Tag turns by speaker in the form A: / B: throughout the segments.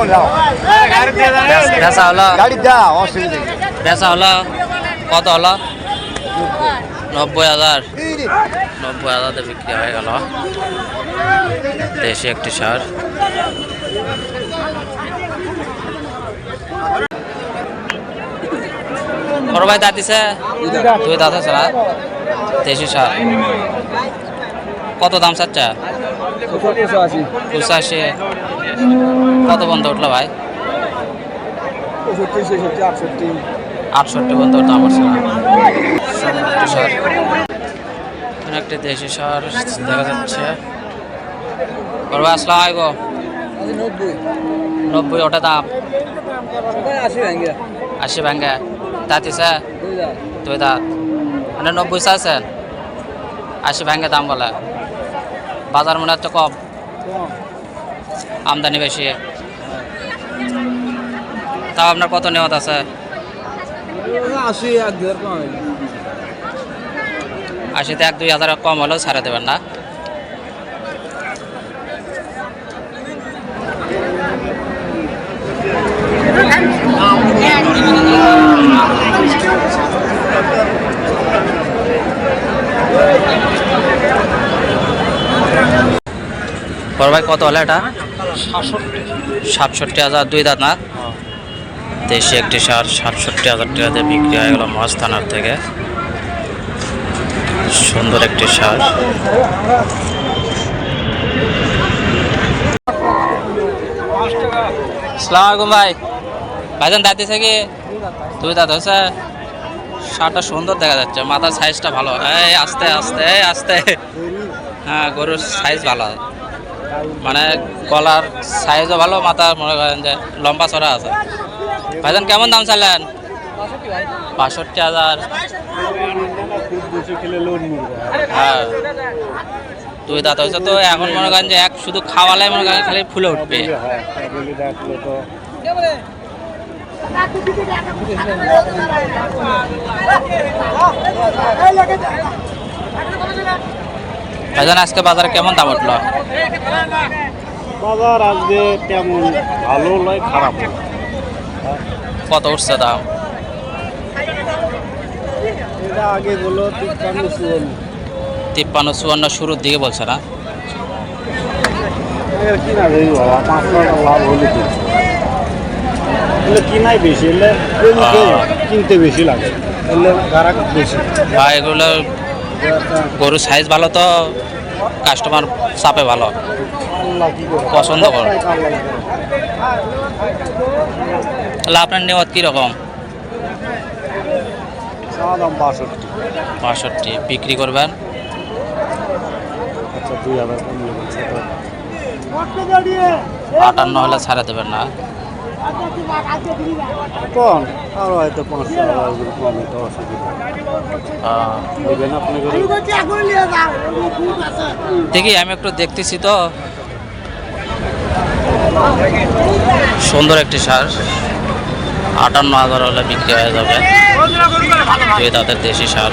A: হলো। হলো। কত হলো? নব্বই হাজার। নব্বই হাজারে বিক্রি হয়ে গেল। দেশি একটি সার। বড় ভাই দাঁত দিছে? দুই দাঁত আছে দেশি সার। কত দাম চাচ্ছা? পঁচাশি কত বন্ধ উঠল ভাই। আটষট্টি। পর্যন্ত দাম একটি সার একটি দেশি সার দেখা যাচ্ছে। ভাই আসসালাম আলাইকুম। নব্বই। ওটা দাম। আশি ভাঙ্গা। দাঁত দিছে? দুই দাঁত। মানে নব্বই চাইছেন আশি ভাঙ্গে দাম বলে। বাজার মনে হচ্ছে কম। আমদানি বেশি। তাও আপনার কত নেওয়া আছে?
B: আশি এক
A: আশিতে এক দুই হাজার কম হলেও ছাড়া দেবেন না। বড় ভাই কত হলো এটা? সাতষট্টি হাজার, দুই দাঁত না? দেশি একটি সার, সাতষট্টি হাজার টাকাতে বিক্রি হয়ে গেল মাছ থানার থেকে। সুন্দর একটি সার। সালাম আলাইকুম ভাই। ভাইজান দাঁত দিছে কি? দুই দাঁত হয়েছে। সারটা সুন্দর দেখা যাচ্ছে, মাথার সাইজটা ভালো। এই আস্তে আস্তে আস্তে। হ্যাঁ গরুর সাইজ ভালো। মানে গলার সাইজও ভালো মাথা মনে করেন যে লম্বা চড়া আছে। ভাইজান, কেমন দাম চাইলেন? বাষট্টি হাজার। হ্যাঁ। দুই দাঁত হয়েছে তো, এখন মনে করেন যে এক শুধু খাওয়ালে মনে করেন খালি ফুলে উঠবে। ভাইজান আজকে বাজারে কেমন দাম উঠল?
C: বাজার আজকে তেমন ভালো নয় খারাপ
A: কত উঠছে দাম?
C: এটা আগে বলো তিপ্পান্ন চুয়ান্ন।
A: তিপ্পান্ন চুয়ান্ন শুরুর দিকে বলছে না?
C: কিনা যাই বাবা পাঁচ টাকা লাভ হলে তো। এলে কিনাই বেশি এলে কিনতে বেশি লাগে এলে বেশি।
A: বা এগুলো গরুর সাইজ ভালো তো কাস্টমার চাপে ভালো। পছন্দ করে। আপনার নেওয়াত কীরকম?
C: বাষট্টি।
A: বিক্রি করবেন? আটান্ন হলে ছাড়া দেবেন না।
C: কম আরও হয়তো পাঁচ টাকা ওগুলো কমে তো অসুবিধা।
A: দেখি আমি একটু দেখতেছি তো। সুন্দর একটি সার। আটান্ন হাজার হলে বিক্রি হয়ে যাবে। দুই দাঁতের দেশি সার।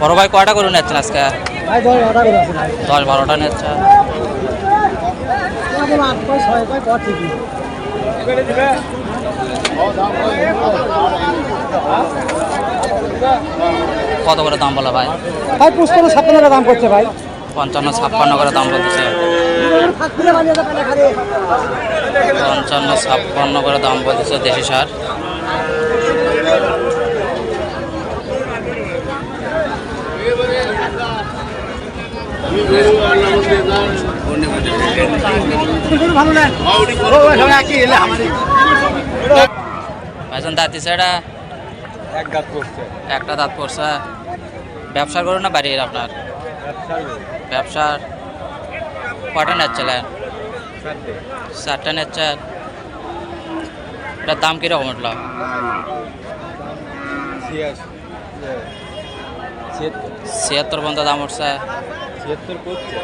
A: বড় ভাই কয়টা করে নিচ্ছেন আজকে? দশ বারোটা নিচ্ছে কত করে দাম বলে ভাই?
D: ভাই পুষ্পান্ন ছাপ্পান্ন দাম করছে ভাই।
A: পঞ্চান্ন ছাপ্পান্ন করে দাম বলতেছে পঞ্চান্ন ছাপ্পান্ন করে দাম বলতেছে দেশি সার। ভাইজান দাঁত
C: এক গাছ করছে
A: একটা দাঁত পড়ছে। ব্যবসা করুন না বাড়ির আপনার? ব্যবসার কটা নিচ্ছিলেন? চারটা। নিচ্ছেন। এটার দাম কীরকম উঠল? ছিয়াত্তর পর্যন্ত দাম উঠছে।
C: ছিয়াত্তর করছে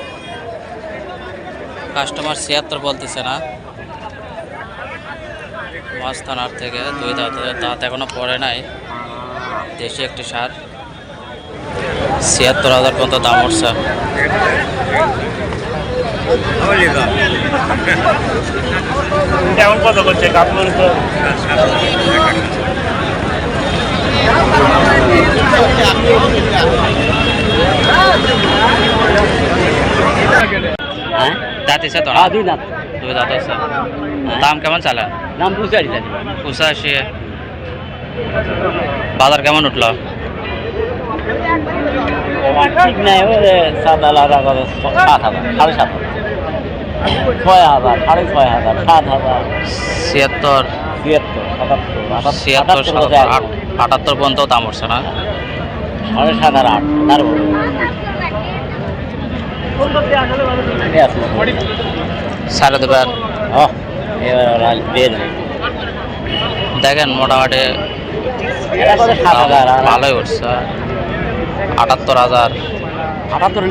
A: কাস্টমার ছিয়াত্তর বলতেছে না। মাছ থানার থেকে দুই দাঁত দাঁত এখনও পড়ে নাই। দেশি একটি সার। ছিয়াত্তর হাজার পর্যন্ত দাম উঠছে।
E: কেমন কত করছে? কাপড় তো।
A: হ্যাঁ? তো না?
E: দুই দাঁত।
A: দুই দাঁত আছে। দাম কেমন
E: নাম পুষারি জানি
A: পঁচাশি। বাজার কেমন উঠল?
E: ঠিক নাই সাত হাজার সাত হাজার সাড়ে সাত ছয় হাজার সাড়ে ছয় হাজার সাত হাজার।
A: ছিয়াত্তর।
E: ছিয়াত্তর
A: ছিয়াত্তর
E: আটাত্তর
A: আট- আটাত্তর পর্যন্ত দাম উঠছে না?
E: সাড়ে সাত আর আট তারপর
A: সাড়ে
E: বের
A: দেখেন মোটামুটি ভালোই উঠছে। আটাত্তর হাজার।
E: আটাত্তর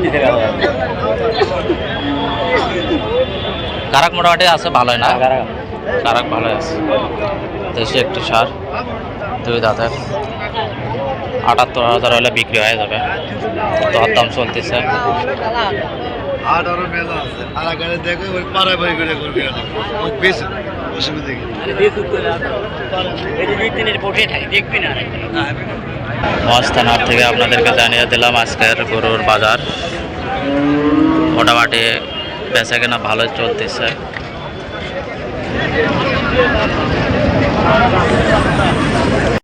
A: কারাক মোটামুটি আছে ভালোই না? কারাক ভালোই আছে। দেশি একটি সার দুই দাঁতের। আটাত্তর হাজার হলে বিক্রি হয়ে যাবে। দর দাম চলতেছে মস্তানার থেকে আপনাদেরকে জানিয়ে দিলাম আজকের গরুর বাজার। মোটামুটি বেচা কেনা ভালো চলতেছে।